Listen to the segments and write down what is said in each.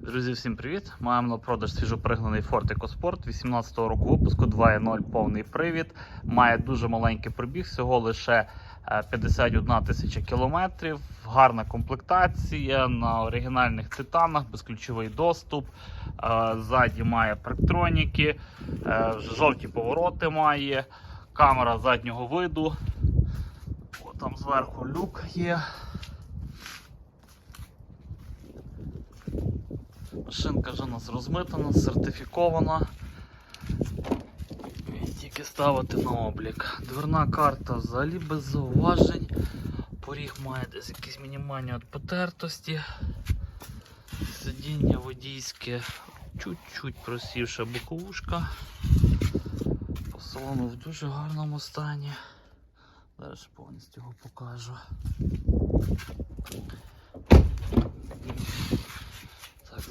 Друзі, всім привіт! Маємо на продаж свіжопригнаний Ford EcoSport 18-го року випуску 2.0 повний привід. Має дуже маленький пробіг, всього лише е, 51 тисяча кілометрів. Гарна комплектація на оригінальних титанах, безключовий доступ. Е, Ззаді має парктроніки, е, жовті повороти має, камера заднього виду. О, там зверху люк є. Машинка вже у нас розмитана, сертифікована. Тільки ставити на облік. Дверна карта взагалі без зауважень. Поріг має десь якісь мінімальні от потертості. Сидіння водійське, чуть-чуть просівша боковушка. По салону в дуже гарному стані. Зараз повністю його покажу.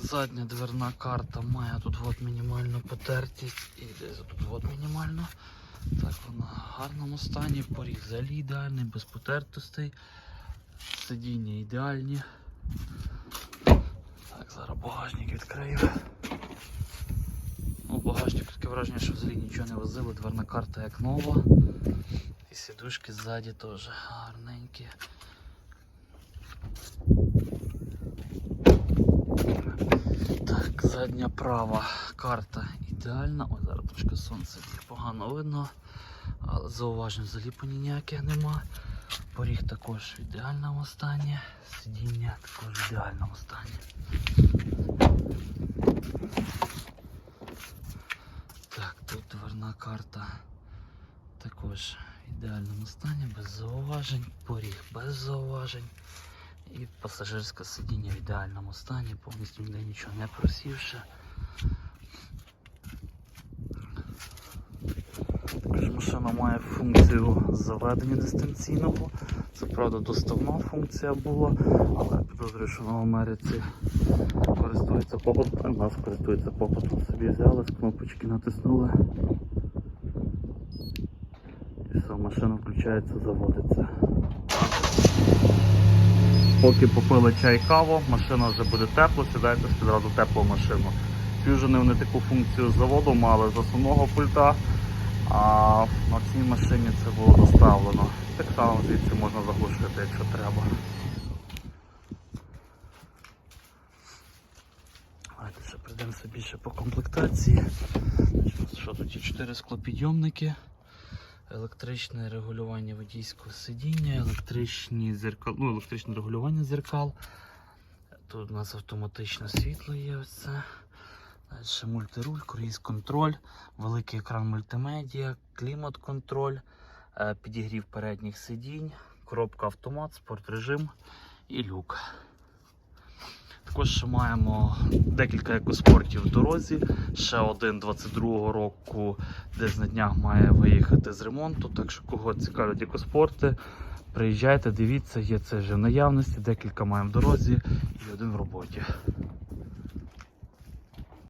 Задня дверна карта має тут от мінімальну потертість і десь тут от мінімальну. Так, вона в гарному стані, поріг взагалі ідеальний, без потертостей. Сидіння ідеальні. Так, зараз багажник відкрию. Ну, багажник таке враження, що взагалі нічого не возили, дверна карта як нова. І сідушки ззаді теж гарненькі. Так, задня права карта ідеальна. Ой, зараз трошки сонце погано видно, але зауважень по ніяких нема. Поріг також в ідеальному стані, сидіння також в ідеальному стані. Так, тут дверна карта також в ідеальному стані, без зауважень, поріг без зауважень. І пасажирське сидіння в ідеальному стані, повністю ніде нічого не просівши. Також машина має функцію заведення дистанційного. Це правда доставна функція була, але підозрюю, що на Америці користується попитом, нас користується попитом. Собі взяли, з кнопочки натиснули. І все, машина включається, заводиться. Поки попили чай каву, машина вже буде тепла, сідайте одразу теплу машину. Фюжени вони таку функцію заводу мали з основного пульта, а на цій машині це було доставлено. Так само звідси можна заглушити, якщо треба. Давайте ще прийдемося більше по комплектації. Що тут є 4 склопідйомники. Електричне регулювання водійського сидіння, електричні зеркал, ну, електричне регулювання зеркал. Тут у нас автоматичне світло є. Оце. Далі мультируль, круїз контроль, великий екран мультимедіа, клімат контроль, е, підігрів передніх сидінь, коробка автомат, спорт режим і люк. Також маємо декілька екоспортів в дорозі. Ще один 22-го року, десь на днях має виїхати з ремонту. Так що кого цікавлять екоспорти, приїжджайте, дивіться, є це вже в наявності, декілька маємо в дорозі і один в роботі.